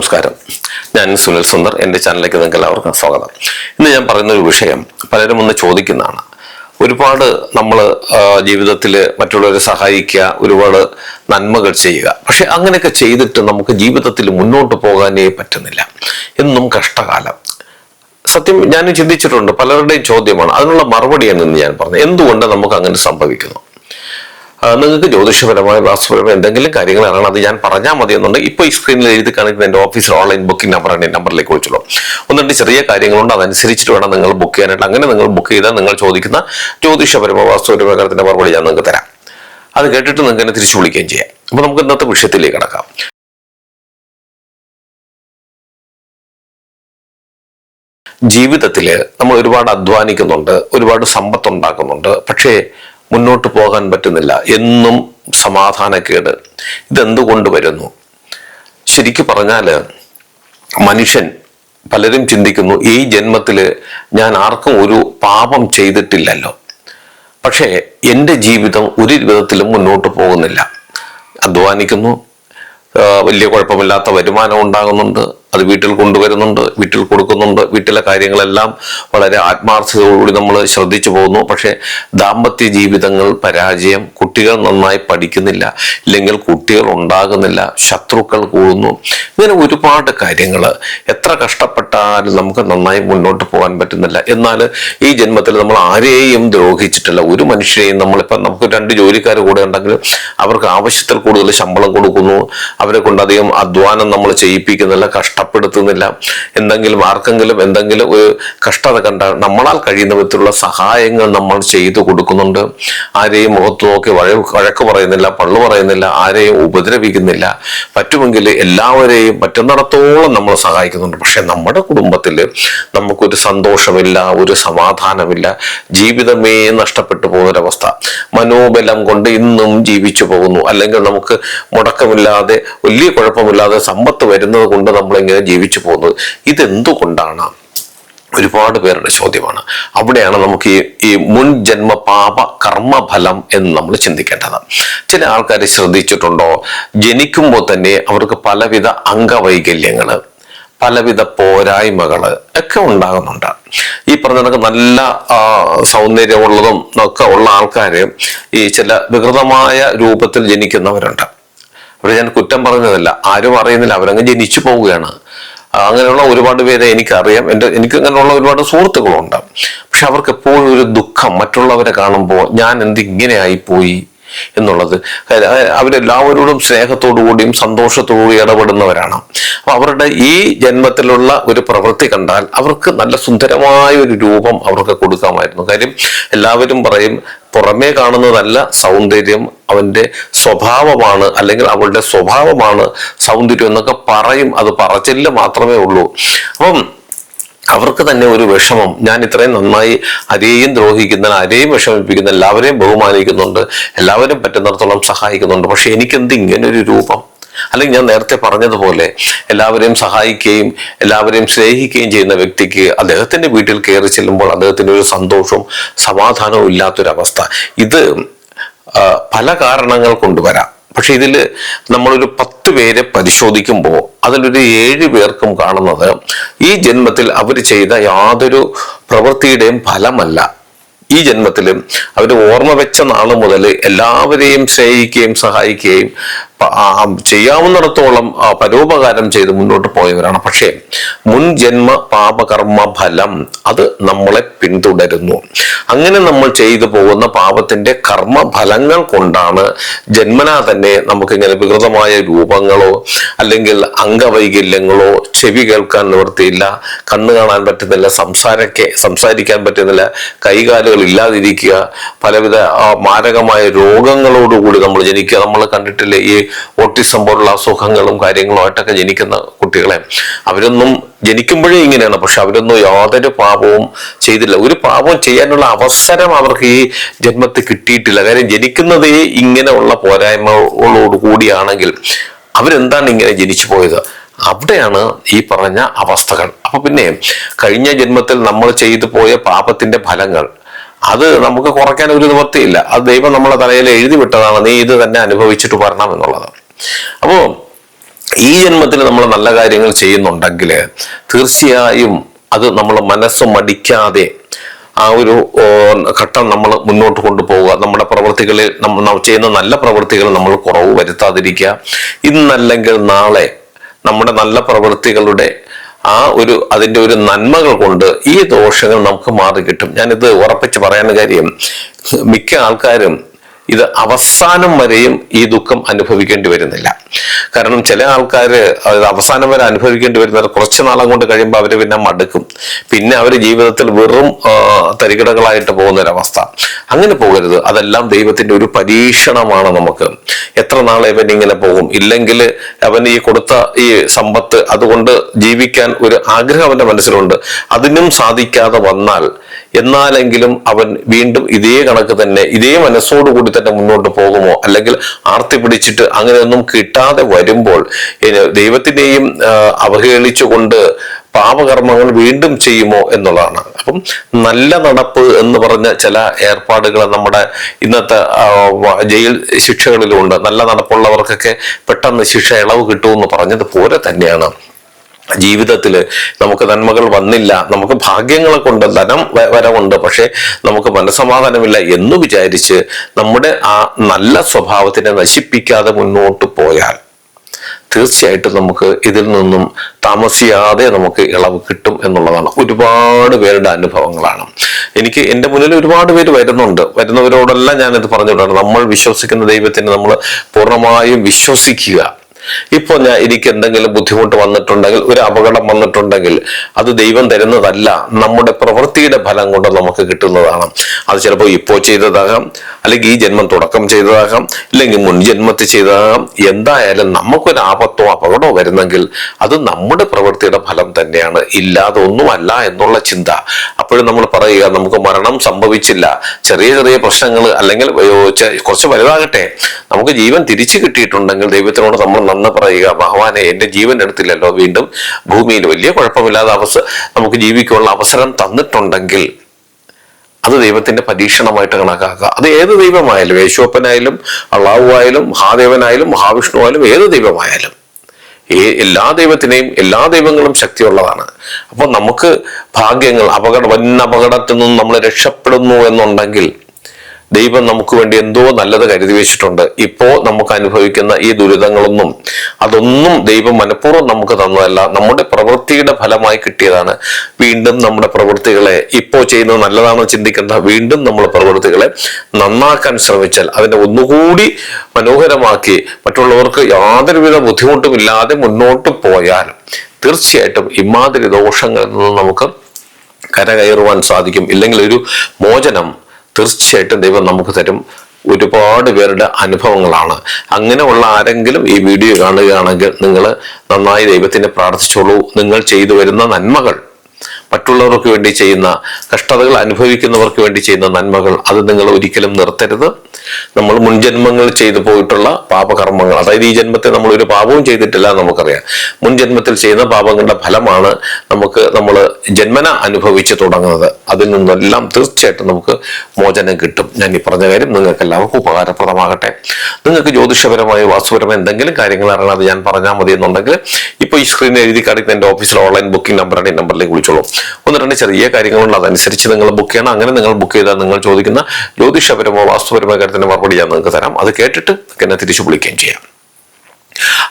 നമസ്കാരം. ഞാൻ സുനിൽ സുന്ദർ എന്റെ ചാനലിലേക്ക് നിങ്ങൾക്ക് എല്ലാവർക്കും സ്വാഗതം. ഇന്ന് ഞാൻ പറയുന്ന ഒരു വിഷയം പലരും ഒന്ന് ചോദിക്കുന്നതാണ്. ഒരുപാട് നമ്മൾ ജീവിതത്തിൽ മറ്റുള്ളവരെ സഹായിക്കുക ഒരുപാട് നന്മകൾ ചെയ്യുക. പക്ഷെ അങ്ങനെയൊക്കെ ചെയ്തിട്ട് നമുക്ക് ജീവിതത്തിൽ മുന്നോട്ട് പോകാനേ പറ്റുന്നില്ല. എന്നും കഷ്ടകാലം. സത്യം ഞാൻ ചിന്തിച്ചിട്ടുണ്ട് പലരുടെയും ചോദ്യമാണ് അതിനുള്ള മറുപടിയാണ് ഇന്ന് ഞാൻ പറഞ്ഞത് എന്തുകൊണ്ട് നമുക്ക് അങ്ങനെ സംഭവിക്കുന്നു? നിങ്ങൾക്ക് ജ്യോതിഷപരമായ വാസ്തുപരമായ എന്തെങ്കിലും കാര്യങ്ങൾ അറിയണം അത് ഞാൻ പറഞ്ഞാൽ മതി എന്നുണ്ട്. ഇപ്പോൾ ഈ സ്ക്രീനിൽ എഴുതി കാണിക്കുന്ന എന്റെ ഓഫീസിൽ ഓൺലൈൻ ബുക്കിംഗ് നമ്പർ ആണ് ഈ നമ്പറിലേക്ക് വിളിച്ചോളൂ ഒന്ന് രണ്ട് ചെറിയ കാര്യങ്ങളുണ്ട് അതനുസരിച്ചിട്ട് വേണം നിങ്ങൾ ബുക്ക് ചെയ്യാനായിട്ട്. അങ്ങനെ നിങ്ങൾ ബുക്ക് ചെയ്താൽ നിങ്ങൾ ചോദിക്കുന്ന ജ്യോതിഷപരമായ വാസ്തുപരമായ കാര്യത്തിന്റെ മറുപടി ഞാൻ നിങ്ങൾക്ക് തരാം. അത് കേട്ടിട്ട് നിങ്ങൾക്ക് എന്നെ തിരിച്ചു വിളിക്കുകയും ചെയ്യാം. അപ്പോൾ നമുക്ക് ഇന്നത്തെ വിഷയത്തിലേക്ക് കിടക്കാം. ജീവിതത്തിൽ നമ്മൾ ഒരുപാട് അധ്വാനിക്കുന്നുണ്ട് ഒരുപാട് സമ്പത്ത് ഉണ്ടാക്കുന്നുണ്ട് പക്ഷേ മുന്നോട്ട് പോകാൻ പറ്റുന്നില്ല. എന്നും സമാധാനക്കേട്. ഇതെന്തുകൊണ്ട് വരുന്നു? ശരിക്കു പറഞ്ഞാൽ മനുഷ്യൻ പലരും ചിന്തിക്കുന്നു ഈ ജന്മത്തിൽ ഞാൻ ആർക്കും ഒരു പാപം ചെയ്തിട്ടില്ലല്ലോ. പക്ഷേ എന്റെ ജീവിതം ഒരു വിധത്തിലും മുന്നോട്ട് പോകുന്നില്ല. അധ്വാനിക്കുന്നു. വലിയ കുഴപ്പമില്ലാത്ത വരുമാനം ഉണ്ടാകുന്നുണ്ട്. അത് വീട്ടിൽ കൊണ്ടുവരുന്നുണ്ട് വീട്ടിൽ കൊടുക്കുന്നുണ്ട്. വീട്ടിലെ കാര്യങ്ങളെല്ലാം വളരെ ആത്മാർത്ഥതയോടുകൂടി നമ്മൾ ശ്രദ്ധിച്ചു പോകുന്നു. പക്ഷേ ദാമ്പത്യ ജീവിതങ്ങൾ പരാജയം കുട്ടികൾ നന്നായി പഠിക്കുന്നില്ല ഇല്ലെങ്കിൽ കുട്ടികൾ ഉണ്ടാകുന്നില്ല ശത്രുക്കൾ കൂടുന്നു. ഇങ്ങനെ ഒരുപാട് കാര്യങ്ങൾ എത്ര കഷ്ടപ്പെട്ടാലും നമുക്ക് നന്നായി മുന്നോട്ട് പോകാൻ പറ്റുന്നില്ല. എന്നാൽ ഈ ജന്മത്തിൽ നമ്മൾ ആരെയും ദ്രോഹിച്ചിട്ടില്ല. ഒരു മനുഷ്യരെയും നമ്മളിപ്പം നമുക്ക് രണ്ട് ജോലിക്കാർ കൂടെ ഉണ്ടെങ്കിൽ അവർക്ക് ആവശ്യത്തിൽ കൂടുതൽ ശമ്പളം കൊടുക്കുന്നു. അവരെ കൊണ്ട് അധികം അധ്വാനം നമ്മൾ ചെയ്യിപ്പിക്കുന്നില്ല കഷ്ടപ്പെടുത്തുന്നില്ല എന്തെങ്കിലും ആർക്കെങ്കിലും എന്തെങ്കിലും ഒരു കഷ്ടത കണ്ടാൽ നമ്മളാൽ കഴിയുന്ന വിധത്തിലുള്ള സഹായങ്ങൾ നമ്മൾ ചെയ്തു കൊടുക്കുന്നുണ്ട്. ആരെയും മുഖത്ത് നോക്കി വഴ വഴക്ക് പറയുന്നില്ല പള്ളു പറയുന്നില്ല ആരെയും ഉപദ്രവിക്കുന്നില്ല. പറ്റുമെങ്കിൽ എല്ലാവരെയും പറ്റുന്നിടത്തോളം നമ്മൾ സഹായിക്കുന്നുണ്ട്. പക്ഷെ നമ്മുടെ കുടുംബത്തിൽ നമുക്കൊരു സന്തോഷമില്ല ഒരു സമാധാനമില്ല. ജീവിതമേ നഷ്ടപ്പെട്ടു പോകുന്നൊരവസ്ഥ. മനോബലം കൊണ്ട് ഇന്നും ജീവിച്ചു പോകുന്നു. അല്ലെങ്കിൽ നമുക്ക് മുടക്കമില്ലാതെ വലിയ കുഴപ്പമില്ലാതെ സമ്പത്ത് വരുന്നത് കൊണ്ട് നമ്മളിങ്ങനെ ജീവിച്ചു പോകുന്നത്. ഇതെന്തുകൊണ്ടാണ്? ഒരുപാട് പേരുടെ ചോദ്യമാണ്. അവിടെയാണ് നമുക്ക് ഈ ഈ മുൻ ജന്മ പാപ കർമ്മഫലം എന്ന് നമ്മൾ ചിന്തിക്കേണ്ടത്. ചില ആൾക്കാർ ശ്രദ്ധിച്ചിട്ടുണ്ടോ? ജനിക്കുമ്പോൾ തന്നെ അവർക്ക് പലവിധ അംഗവൈകല്യങ്ങൾ പലവിധ പോരായ്മകൾ ഒക്കെ ഉണ്ടാകുന്നുണ്ട്. ഈ പറഞ്ഞ കണക്ക് നല്ല സൗന്ദര്യമുള്ളതും ഒക്കെ ഉള്ള ആൾക്കാർ ഈ ചില വികൃതമായ രൂപത്തിൽ ജനിക്കുന്നവരുണ്ട്. അവിടെ ഞാൻ കുറ്റം പറഞ്ഞതല്ല. ആരും അറിയുന്നില്ല. അവരങ്ങ് ജനിച്ചു പോവുകയാണ്. അങ്ങനെയുള്ള ഒരുപാട് പേരെ എനിക്കറിയാം. എന്റെ എനിക്ക് അങ്ങനെയുള്ള ഒരുപാട് സുഹൃത്തുക്കളുണ്ട്. പക്ഷെ അവർക്ക് എപ്പോഴും ഒരു ദുഃഖം മറ്റുള്ളവരെ കാണുമ്പോൾ ഞാൻ എന്ത് ഇങ്ങനെ ആയിപ്പോയി എന്നുള്ളത്. അവരെല്ലാവരോടും സ്നേഹത്തോടു കൂടിയും സന്തോഷത്തോടു കൂടി ഇടപെടുന്നവരാണ്. അപ്പൊ അവരുടെ ഈ ജന്മത്തിലുള്ള ഒരു പ്രവൃത്തി കണ്ടാൽ അവർക്ക് നല്ല സുന്ദരമായ ഒരു രൂപം അവർക്ക് കൊടുക്കാമായിരുന്നു. കാര്യം എല്ലാവരും പറയും പുറമേ കാണുന്നതല്ല സൗന്ദര്യം. അവന്റെ സ്വഭാവമാണ് അല്ലെങ്കിൽ അവളുടെ സ്വഭാവമാണ് സൗന്ദര്യം എന്നൊക്കെ പറയും. അത് പറച്ചില്ല മാത്രമേ ഉള്ളൂ. അപ്പം അവർക്ക് തന്നെ ഒരു വിഷമം. ഞാൻ ഇത്രയും നന്നായി അരെയും ദ്രോഹിക്കുന്ന ആരെയും വിഷമിപ്പിക്കുന്ന എല്ലാവരെയും ബഹുമാനിക്കുന്നുണ്ട്. എല്ലാവരും പറ്റുന്നിടത്തോളം സഹായിക്കുന്നുണ്ട്. പക്ഷെ എനിക്കെന്ത് ഇങ്ങനെ ഒരു രൂപം? അല്ലെങ്കിൽ ഞാൻ നേരത്തെ പറഞ്ഞതുപോലെ എല്ലാവരെയും സഹായിക്കുകയും എല്ലാവരെയും സ്നേഹിക്കുകയും ചെയ്യുന്ന വ്യക്തിക്ക് അദ്ദേഹത്തിന്റെ വീട്ടിൽ കയറി ചെല്ലുമ്പോൾ അദ്ദേഹത്തിന് ഒരു സന്തോഷവും സമാധാനവും ഇല്ലാത്തൊരവസ്ഥ. ഇത് പല കാരണങ്ങൾ കൊണ്ടുവരാം. പക്ഷെ ഇതിൽ നമ്മളൊരു പത്ത് പേരെ പരിശോധിക്കുമ്പോൾ അതിലൊരു ഏഴ് പേർക്കും കാണുന്നത് ഈ ജന്മത്തിൽ അവർ ചെയ്ത യാതൊരു പ്രവൃത്തിയുടെയും ഫലമല്ല. ഈ ജന്മത്തിൽ അവർ ഓർമ്മ വെച്ച നാൾ മുതൽ എല്ലാവരെയും സ്നേഹിക്കുകയും സഹായിക്കുകയും ചെയ്യാവുന്നിടത്തോളം പരോപകാരം ചെയ്ത് മുന്നോട്ട് പോയവരാണ്. പക്ഷേ മുൻ ജന്മ പാപകർമ്മ ഫലം അത് നമ്മളെ പിന്തുടരുന്നു. അങ്ങനെ നമ്മൾ ചെയ്തു പോകുന്ന പാപത്തിന്റെ കർമ്മഫലങ്ങൾ കൊണ്ടാണ് ജന്മനാ തന്നെ നമുക്ക് ഇങ്ങനെ വികൃതമായ രൂപങ്ങളോ അല്ലെങ്കിൽ അംഗവൈകല്യങ്ങളോ ചെവി കേൾക്കാൻ നിവൃത്തിയില്ല കണ്ണ് കാണാൻ പറ്റുന്നില്ല സംസാരക്കെ സംസാരിക്കാൻ പറ്റുന്നില്ല കൈകാലുകൾ ഇല്ലാതിരിക്കുക പലവിധ മാരകമായ രോഗങ്ങളോടുകൂടി നമ്മൾ ജനിക്കുക. നമ്മൾ കണ്ടിട്ടില്ലേ ഈ ഓട്ടിസം പോലുള്ള അസുഖങ്ങളും കാര്യങ്ങളുമായിട്ടൊക്കെ ജനിക്കുന്ന കുട്ടികളെ അവരൊന്നും ജനിക്കുമ്പോഴേ ഇങ്ങനെയാണ്. പക്ഷെ അവരൊന്നും യാതൊരു പാപവും ചെയ്തില്ല. ഒരു പാപവും ചെയ്യാനുള്ള അവസരം അവർക്ക് ഈ ജന്മത്തിൽ കിട്ടിയിട്ടില്ല. കാര്യം ജനിക്കുന്നതേ ഇങ്ങനെയുള്ള പോരായ്മകളോട് കൂടിയാണെങ്കിൽ അവരെന്താണ് ഇങ്ങനെ ജനിച്ചു പോയത്? അവിടെയാണ് ഈ പറഞ്ഞ അവസ്ഥകൾ. അപ്പൊ പിന്നെ കഴിഞ്ഞ ജന്മത്തിൽ നമ്മൾ ചെയ്തു പോയ പാപത്തിന്റെ ഫലങ്ങൾ അത് നമുക്ക് കുറയ്ക്കാൻ ഒരു നിവൃത്തിയില്ല. അത് ദൈവം നമ്മളെ തലയിൽ എഴുതി വിട്ടതാണ് നീ ഇത് തന്നെ അനുഭവിച്ചിട്ട് വരണം എന്നുള്ളത്. അപ്പോ ഈ ജന്മത്തിൽ നമ്മൾ നല്ല കാര്യങ്ങൾ ചെയ്യുന്നുണ്ടെങ്കിൽ തീർച്ചയായും അത് നമ്മൾ മനസ്സ് മടിക്കാതെ ആ ഒരു ഘട്ടം നമ്മൾ മുന്നോട്ട് കൊണ്ടുപോവുക. നമ്മുടെ പ്രവൃത്തികളിൽ നമ്മൾ ചെയ്യുന്ന നല്ല പ്രവൃത്തികൾ നമ്മൾ കുറവ് വരുത്താതിരിക്കുക. ഇന്നല്ലെങ്കിൽ നാളെ നമ്മുടെ നല്ല പ്രവൃത്തികളുടെ ആ ഒരു അതിന്റെ ഒരു നന്മകൾ കൊണ്ട് ഈ ദോഷങ്ങൾ നമുക്ക് മാറി കിട്ടും ഞാനിത് ഉറപ്പിച്ച് പറയുന്ന കാര്യം മിക്ക ആൾക്കാരും ഇത് അവസാനം വരെയും ഈ ദുഃഖം അനുഭവിക്കേണ്ടി വരുന്നില്ല. കാരണം ചില ആൾക്കാർ അവസാനം വരെ അനുഭവിക്കേണ്ടി വരുന്നത് കുറച്ച് നാളം കൊണ്ട് കഴിയുമ്പോൾ അവർ പിന്നെ മടുക്കും. പിന്നെ അവർ ജീവിതത്തിൽ വെറും തരികിടകളായിട്ട് പോകുന്ന ഒരവസ്ഥ അങ്ങനെ പോകരുത്. അതെല്ലാം ദൈവത്തിന്റെ ഒരു പരീക്ഷണമാണ് നമുക്ക്. എത്ര നാളെ ഇവൻ ഇങ്ങനെ പോകും? ഇല്ലെങ്കിൽ അവൻ ഈ കൊടുത്ത ഈ സമ്പത്ത് അതുകൊണ്ട് ജീവിക്കാൻ ഒരു ആഗ്രഹം അവന്റെ മനസ്സിലുണ്ട്. അതിനും സാധിക്കാതെ വന്നാൽ എന്നാലെങ്കിലും അവൻ വീണ്ടും ഇതേ കണക്ക് തന്നെ ഇതേ മനസ്സോടുകൂടി തന്നെ മുന്നോട്ട് പോകുമോ? അല്ലെങ്കിൽ ആർത്തി പിടിച്ചിട്ട് അങ്ങനെയൊന്നും കിട്ടാതെ വരുമ്പോൾ ദൈവത്തിനെയും അവഹേളിച്ചുകൊണ്ട് പാപകർമ്മങ്ങൾ വീണ്ടും ചെയ്യുമോ എന്നുള്ളതാണ്. അപ്പം നല്ല നടപ്പ് എന്ന് പറഞ്ഞ ചില ഏർപ്പാടുകൾ നമ്മുടെ ഇന്നത്തെ ജയിൽ ശിക്ഷകളിലുണ്ട്. നല്ല നടപ്പുള്ളവർക്കൊക്കെ പെട്ടെന്ന് ശിക്ഷ ഇളവ് കിട്ടുമെന്ന് പറഞ്ഞത് പോലെ തന്നെയാണ്. ജീവിതത്തിൽ നമുക്ക് നന്മകൾ വന്നില്ല നമുക്ക് ഭാഗ്യങ്ങളെ കൊണ്ട് ധനം വരവുണ്ട് പക്ഷെ നമുക്ക് മനസ്സമാധാനമില്ല എന്ന് വിചാരിച്ച് നമ്മുടെ ആ നല്ല സ്വഭാവത്തിനെ നശിപ്പിക്കാതെ മുന്നോട്ട് പോയാൽ തീർച്ചയായിട്ടും നമുക്ക് ഇതിൽ നിന്നും താമസിയാതെ നമുക്ക് ഇളവ് കിട്ടും എന്നുള്ളതാണ്. ഒരുപാട് പേരുടെ അനുഭവങ്ങളാണ്. എനിക്ക് എന്റെ മുന്നിൽ ഒരുപാട് പേര് വരുന്നുണ്ട്. വരുന്നവരോടെല്ലാം ഞാനിത് പറഞ്ഞുകൊണ്ടാണ്. നമ്മൾ വിശ്വസിക്കുന്ന ദൈവത്തിന് നമ്മൾ പൂർണമായും വിശ്വസിക്കുക. ഇപ്പോൾ ഞാൻ എനിക്ക് എന്തെങ്കിലും ബുദ്ധിമുട്ട് വന്നിട്ടുണ്ടെങ്കിൽ ഒരു അപകടം വന്നിട്ടുണ്ടെങ്കിൽ അത് ദൈവം തരുന്നതല്ല. നമ്മുടെ പ്രവൃത്തിയുടെ ഫലം കൊണ്ട് നമുക്ക് കിട്ടുന്നതാണ്. അത് ചിലപ്പോൾ ഇപ്പോൾ ചെയ്തതാകാം അല്ലെങ്കിൽ ഈ ജന്മം തുടക്കം ചെയ്തതാകാം അല്ലെങ്കിൽ മുൻ ജന്മത്തിൽ ചെയ്തതാകാം. എന്തായാലും നമുക്കൊരു ആപത്തോ അപകടമോ വരുന്നെങ്കിൽ അത് നമ്മുടെ പ്രവൃത്തിയുടെ ഫലം തന്നെയാണ്. ഇല്ലാതെ ഒന്നുമല്ല എന്നുള്ള ചിന്ത. അപ്പോഴും നമ്മൾ പറയുക നമുക്ക് മരണം സംഭവിച്ചില്ല. ചെറിയ ചെറിയ പ്രശ്നങ്ങൾ അല്ലെങ്കിൽ കുറച്ച് വലുതാകട്ടെ. നമുക്ക് ജീവൻ തിരിച്ചു കിട്ടിയിട്ടുണ്ടെങ്കിൽ ദൈവത്തിനോട് നമ്മൾ നന്ന് പറയുക. ഭഗവാനെ എന്റെ ജീവൻ എടുത്തില്ലല്ലോ വീണ്ടും. ഭൂമിയിൽ വലിയ കുഴപ്പമില്ലാതെ അവസ നമുക്ക് ജീവിക്കാനുള്ള അവസരം തന്നിട്ടുണ്ടെങ്കിൽ അത് ദൈവത്തിന്റെ പരീക്ഷണമായിട്ട് കണക്കാക്കുക. അത് ഏത് ദൈവമായാലും യേശോപ്പനായാലും അള്ളാഹു ആയാലും മഹാദേവനായാലും മഹാവിഷ്ണു ആയാലും ഏത് ദൈവമായാലും. എല്ലാ ദൈവത്തിനെയും എല്ലാ ദൈവങ്ങളും ശക്തിയുള്ളതാണ്. അപ്പോൾ നമുക്ക് ഭാഗ്യങ്ങൾ അപകട വൻ അപകടത്തിൽ നിന്നും നമ്മൾ രക്ഷപ്പെടുന്നു എന്നുണ്ടെങ്കിൽ ദൈവം നമുക്ക് വേണ്ടി എന്തോ നല്ലത് കരുതി വെച്ചിട്ടുണ്ട്. ഇപ്പോ നമുക്ക് അനുഭവിക്കുന്ന ഈ ദുരിതങ്ങളൊന്നും അതൊന്നും ദൈവം മനഃപൂർവം നമുക്ക് തന്നതല്ല. നമ്മുടെ പ്രവൃത്തിയുടെ ഫലമായി കിട്ടിയതാണ്. വീണ്ടും നമ്മുടെ പ്രവൃത്തികളെ ഇപ്പോ ചെയ്യുന്നത് നല്ലതാണെന്ന് ചിന്തിക്കുന്ന വീണ്ടും നമ്മുടെ പ്രവൃത്തികളെ നന്നാക്കാൻ ശ്രമിച്ചാൽ അതിനെ ഒന്നുകൂടി മനോഹരമാക്കി മറ്റുള്ളവർക്ക് യാതൊരുവിധ ബുദ്ധിമുട്ടുമില്ലാതെ മുന്നോട്ട് പോയാൽ തീർച്ചയായിട്ടും ഇമാതിരി ദോഷങ്ങളിൽ നിന്ന് നമുക്ക് കരകയറുവാൻ സാധിക്കും. ഇല്ലെങ്കിൽ ഒരു മോചനം തീർച്ചയായിട്ടും ദൈവം നമുക്ക് തരും. ഒരുപാട് പേരുടെ അനുഭവങ്ങളാണ്. അങ്ങനെയുള്ള ആരെങ്കിലും ഈ വീഡിയോ കാണുകയാണെങ്കിൽ നിങ്ങൾ നന്നായി ദൈവത്തിനെ പ്രാർത്ഥിച്ചോളൂ. നിങ്ങൾ ചെയ്തു വരുന്ന നന്മകൾ മറ്റുള്ളവർക്ക് വേണ്ടി ചെയ്യുന്ന കഷ്ടതകൾ അനുഭവിക്കുന്നവർക്ക് വേണ്ടി ചെയ്യുന്ന നന്മകൾ അത് നിങ്ങൾ ഒരിക്കലും നിർത്തരുത്. നമ്മൾ മുൻജന്മങ്ങൾ ചെയ്തു പോയിട്ടുള്ള പാപകർമ്മങ്ങൾ അതായത് ഈ ജന്മത്തെ നമ്മൾ ഒരു പാപവും ചെയ്തിട്ടില്ല നമുക്കറിയാം. മുൻജന്മത്തിൽ ചെയ്യുന്ന പാപങ്ങളുടെ ഫലമാണ് നമുക്ക് നമ്മൾ ജന്മന അനുഭവിച്ചു തുടങ്ങുന്നത്. അതിൽ നിന്നെല്ലാം തീർച്ചയായിട്ടും നമുക്ക് മോചനം കിട്ടും. ഞാൻ ഈ പറഞ്ഞ കാര്യം നിങ്ങൾക്ക് എല്ലാവർക്കും ഉപകാരപ്രദമാകട്ടെ. നിങ്ങൾക്ക് ജ്യോതിഷപരമായ വാസ്തുപരമായ എന്തെങ്കിലും കാര്യങ്ങൾ അറിയണം അത് ഞാൻ പറഞ്ഞാൽ മതി എന്നുണ്ടെങ്കിൽ ഇപ്പോൾ ഈ സ്ക്രീനിൽ എഴുതി കാണിക്കുന്ന എന്റെ ഓഫീസിലെ ഓൺലൈൻ ബുക്കിംഗ് നമ്പറാണ് ഈ നമ്പറിലേക്ക് വിളിച്ചോളൂ. ഒന്ന് രണ്ട് ചെറിയ കാര്യങ്ങളുണ്ട്. അതനുസരിച്ച് നിങ്ങൾ ബുക്ക് ചെയ്യണം. അങ്ങനെ നിങ്ങൾ ബുക്ക് ചെയ്താൽ നിങ്ങൾ ചോദിക്കുന്ന ജ്യോതിഷപരമോ വാസ്തുപരമോ കാര്യത്തിന് മറുപടി ഞാൻ നിങ്ങൾക്ക് തരാം. അത് കേട്ടിട്ട് എന്നെ തിരിച്ചു വിളിക്കുകയും ചെയ്യാം.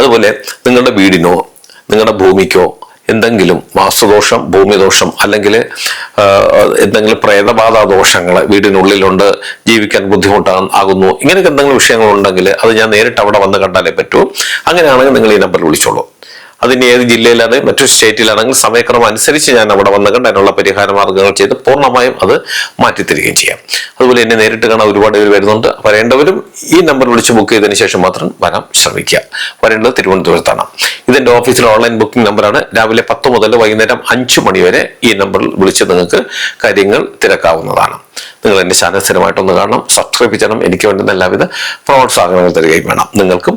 അതുപോലെ നിങ്ങളുടെ വീടിനോ നിങ്ങളുടെ ഭൂമിക്കോ എന്തെങ്കിലും വാസ്തുദോഷം ഭൂമിദോഷം അല്ലെങ്കിൽ എന്തെങ്കിലും പ്രേതബാധ ദോഷങ്ങൾ വീടിനുള്ളിലുണ്ട് ജീവിക്കാൻ ബുദ്ധിമുട്ടാകുന്നു ആകുന്നു ഇങ്ങനെയൊക്കെ എന്തെങ്കിലും വിഷയങ്ങളുണ്ടെങ്കിൽ അത് ഞാൻ നേരിട്ട് അവിടെ വന്ന് കണ്ടാലേ പറ്റൂ. അങ്ങനെയാണെങ്കിൽ നിങ്ങൾ ഈ നമ്പറിൽ വിളിച്ചോളൂ. അതിന് ഏത് ജില്ലയിലാണ് മറ്റൊരു സ്റ്റേറ്റിലാണെങ്കിൽ സമയക്രമം അനുസരിച്ച് ഞാൻ അവിടെ വന്ന് കണ്ട് അതിനുള്ള പരിഹാര മാർഗങ്ങൾ ചെയ്ത് പൂർണമായും അത് മാറ്റിത്തരികയും ചെയ്യാം. അതുപോലെ എന്നെ നേരിട്ട് കാണാൻ ഒരുപാട് പേര് വരുന്നുണ്ട്. വരേണ്ടവരും ഈ നമ്പർ വിളിച്ച് ബുക്ക് ചെയ്തതിന് ശേഷം മാത്രം വരാൻ ശ്രമിക്കുക. വരേണ്ടത് തിരുവനന്തപുരത്താണ്. ഇതെന്റെ ഓഫീസിലെ ഓൺലൈൻ ബുക്കിംഗ് നമ്പറാണ് രാവിലെ പത്ത് മുതൽ വൈകുന്നേരം അഞ്ച് മണി വരെ ഈ നമ്പറിൽ വിളിച്ച് നിങ്ങൾക്ക് കാര്യങ്ങൾ തിരക്കാവുന്നതാണ്. നിങ്ങൾ എന്റെ ചാനൽ സ്ഥിരമായിട്ടൊന്ന് കാണണം സബ്സ്ക്രൈബ് ചെയ്യണം. എനിക്ക് വേണ്ടുന്ന എല്ലാവിധ പ്രോത്സാഹനങ്ങൾ തരികയും വേണം. നിങ്ങൾക്കും